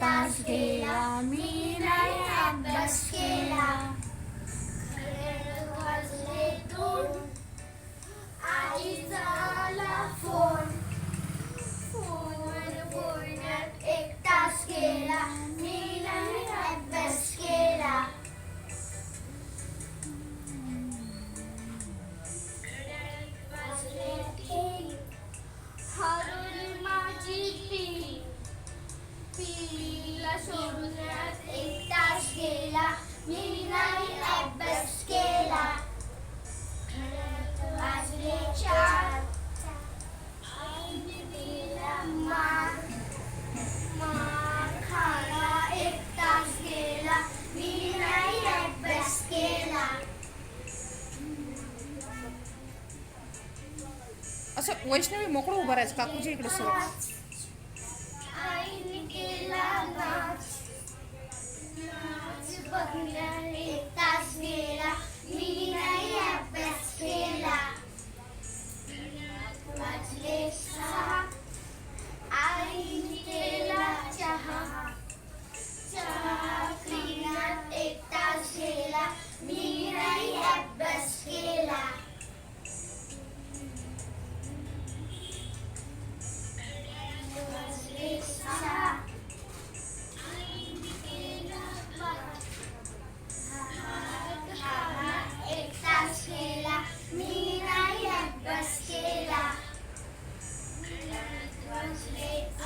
das Gelaminen, das सोडण्यात एक तास गेला. मी नाही अभ्यास केला. वाजले चार. एक तास गेला. मी असं वैष्णवी मोकळं उभं राहायचं काकूजी इकडे सोबत आईने केला was killer. It.